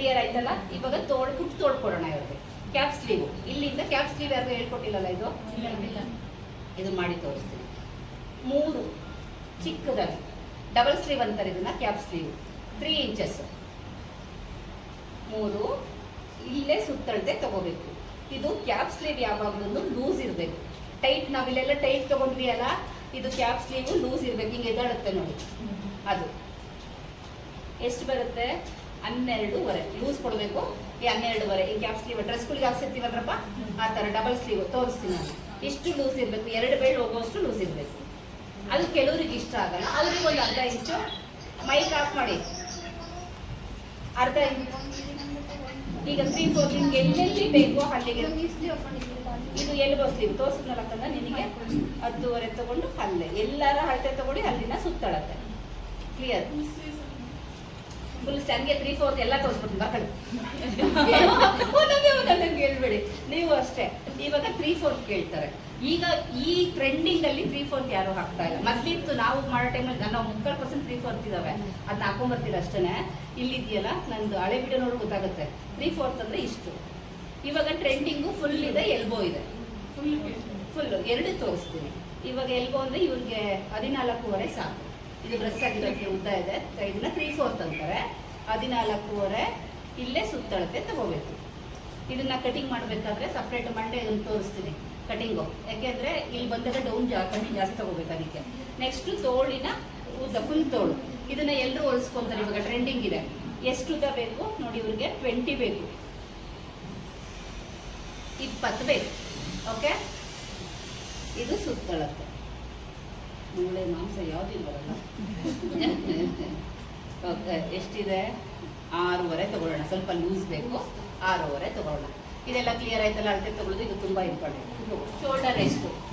Clear ಆಯ್ತಲ್ಲ? ಇವಾಗ ತೋಳ್ ಹುಟ್ಟು ತೋಳ್ಕೊಡೋಣ ಇವ್ರಿಗೆ. ಕ್ಯಾಪ್ ಸ್ಲೀವ್ ಇಲ್ಲಿಂದ ಕ್ಯಾಪ್ ಸ್ಲೀವ್ ಯಾರಿಗೂ ಹೇಳ್ಕೊಟ್ಟಿಲ್ಲಲ್ಲ ಇದು? ಇದು ಮಾಡಿ ತೋರಿಸ್ತೀನಿ. ಮೂರು ಚಿಕ್ಕದಾಗಿ. ಡಬಲ್ ಸ್ಲೀವ್ ಅಂತಾರೆ ಇದನ್ನ ಕ್ಯಾಪ್ ಸ್ಲೀವ್ ತ್ರೀ ಇಂಚಸ್ ಮೂರು ಇಲ್ಲೇ ಸುತ್ತಳತೆ ತಗೋಬೇಕು. ಇದು ಕ್ಯಾಪ್ ಸ್ಲೀವ್ ಯಾವಾಗಲೂ ಲೂಸ್ ಇರಬೇಕು. ಟೈಟ್ ನಾವಿಲ್ಲೆಲ್ಲ ಟೈಟ್ ತಗೊಂಡ್ವಿ ಅಲ್ಲ? ಇದು ಕ್ಯಾಪ್ ಸ್ಲೀವ್ ಲೂಸ್ ಇರಬೇಕು. ಹಿಂಗೆ ಎದ್ದಾಡುತ್ತೆ ನೋಡಿ. ಅದು. ಎಷ್ಟು ಬರುತ್ತೆ? ಹನ್ನೆರಡುವರೆ. ಲೂಸ್ ಕೊಡಬೇಕು. ಈ ಹನ್ನೆರಡುವರೆ. ಈ ಕ್ಯಾಪ್ ಸ್ಲೀವ್ ಡ್ರೆಸ್ಗಳಿಗೆ ಹಾಕ್ಸಿರ್ತೀವಲ್ರಪ್ಪ ಆ ಥರ ಡಬಲ್ ಸ್ಲೀವ್ ತೋರಿಸ್ತೀನಿ ನಾನು. ಇಷ್ಟು ಲೂಸ್ ಇರಬೇಕು. ಎರಡು ಬೇಳೆ ಹೋಗುವಷ್ಟು ಲೂಸ್ ಇರಬೇಕು. ಅದು ಕೆಲವರಿಗೆ ಇಷ್ಟ ಆಗಲ್ಲ. ಅವ್ರಿಗೆ ಒಂದು ಅರ್ಧ ಇಂಚು ಮೈಕ್ ಆಫ್ ಮಾಡಿ. ಅರ್ಧ ಇಂಚು ಈಗ ತ್ರೀ ಫೋರ್ ನಿಮ್ಗೆ ಎಲ್ಲೆಲ್ಲಿ ಬೇಕೋ ಅಲ್ಲಿಗೆ. ಇದು ಎಲ್ಬೋ ಸ್ಲೀವ್ ತೋರಿಸಿದ್ನಲ್ಲ ನಿನಗೆ? ಹತ್ತುವರೆ ತಗೊಂಡು ಅಲ್ಲೇ ಎಲ್ಲರ ಅಳತೆ ತಗೊಂಡು ಅಲ್ಲಿನ ಸುತ್ತಳತ್ತೆ ಕ್ಲಿಯರ್ ಫುಲ್ ಹಂಗೆ ತ್ರೀ ಫೋರ್ತ್ ಎಲ್ಲ ತೋರಿಸ್ಬಿಟ್ಟು ಮಕ್ಕಳು ಒಂದೊಂದೇ ಹೇಳ್ಬೇಡಿ. ನೀವು ಅಷ್ಟೇ. ಇವಾಗ ತ್ರೀ ಫೋರ್ತ್ ಕೇಳ್ತಾರೆ. ಈಗ ಈ ಟ್ರೆಂಡಿಂಗ್ ಅಲ್ಲಿ ತ್ರೀ ಫೋರ್ತ್ ಯಾರು ಹಾಕ್ತಾ ಇಲ್ಲ. ಮೊದ್ಲಿತ್ತು ನಾವು ಮಾಡೋ ಟೈಮಲ್ಲಿ ನಾವು ಮುಕ್ಕಾಲು ಪರ್ಸೆಂಟ್ ತ್ರೀ ಫೋರ್ತ್ ಇದಾವೆ. ಅದನ್ನ ಹಾಕೊಂಡ್ಬರ್ತೀರ ಅಷ್ಟೇ ಇಲ್ಲಿದೆಯಲ್ಲ ನಂದು ಹಳೆ ವಿಡಿಯೋ ನೋಡಿ ಗೊತ್ತಾಗುತ್ತೆ. ತ್ರೀ ಫೋರ್ತ್ ಅಂದ್ರೆ ಇಷ್ಟು. ಇವಾಗ ಟ್ರೆಂಡಿಂಗು ಫುಲ್ ಇದೆ ಎಲ್ಬೋ ಇದೆ. ಫುಲ್ ಎರಡು ತೋರಿಸ್ತೀನಿ. ಇವಾಗ ಎಲ್ಬೋ ಅಂದ್ರೆ ಇವ್ರಿಗೆ ಹದಿನಾಲ್ಕೂವರೆ ಸಾಕು. ಇದು ಡ್ರೆಸ್ ಆಗಿರೋಕ್ಕೆ ಉದ್ದ ಇದೆ. ಇದನ್ನ ತ್ರೀ ಫೋರ್ತ್ ಅಂತಾರೆ. ಹದಿನಾಲ್ಕೂವರೆ ಇಲ್ಲೇ ಸುತ್ತಳತೆ ತಗೋಬೇಕು. ಇದನ್ನ ಕಟಿಂಗ್ ಮಾಡಬೇಕಾದ್ರೆ ಸಪ್ರೇಟ್ ಮಂಡೆ ಇದನ್ನು ತೋರಿಸ್ತೀನಿ. ಕಟಿಂಗು ಯಾಕೆಂದ್ರೆ ಇಲ್ಲಿ ಬಂದಾಗ ಡೌನ್ ಜಾ ಜಾಸ್ತಿ ತಗೋಬೇಕು ಅದಕ್ಕೆ. ನೆಕ್ಸ್ಟ್ ತೋಳಿನ ಉದ್ದ ಫುಲ್ ತೋಳು. ಇದನ್ನ ಎಲ್ಲರೂ ಹೊಲಿಸ್ಕೊಂತಾರೆ. ಇವಾಗ ಟ್ರೆಂಡಿಂಗ್ ಇದೆ. ಎಷ್ಟು ಉದ್ದ ಬೇಕು? ನೋಡಿ, ಇವ್ರಿಗೆ ಟ್ವೆಂಟಿ ಬೇಕು. ಇಪ್ಪತ್ತು ಬೇಕು. ಓಕೆ ಇದು ಸುತ್ತಳತೆ. ಮೂಳೆ ಮಾಂಸ ಯಾವುದಿಲ್ಲ ಓಕೆ, ಎಷ್ಟಿದೆ? ಆರೂವರೆ ತಗೊಳ್ಳೋಣ. ಸ್ವಲ್ಪ ಲೂಸ್ ಬೇಕು. ಆರೂವರೆ ತಗೊಳ್ಳೋಣ. ಇದೆಲ್ಲ ಕ್ಲಿಯರ್ ಆಯ್ತಲ್ಲ? ಅಳತೆ ತಗೊಳ್ಳೋದು ಇದು ತುಂಬ ಇಂಪಾರ್ಟೆಂಟ್ ಶೋಲ್ಡರ್ ಎಷ್ಟು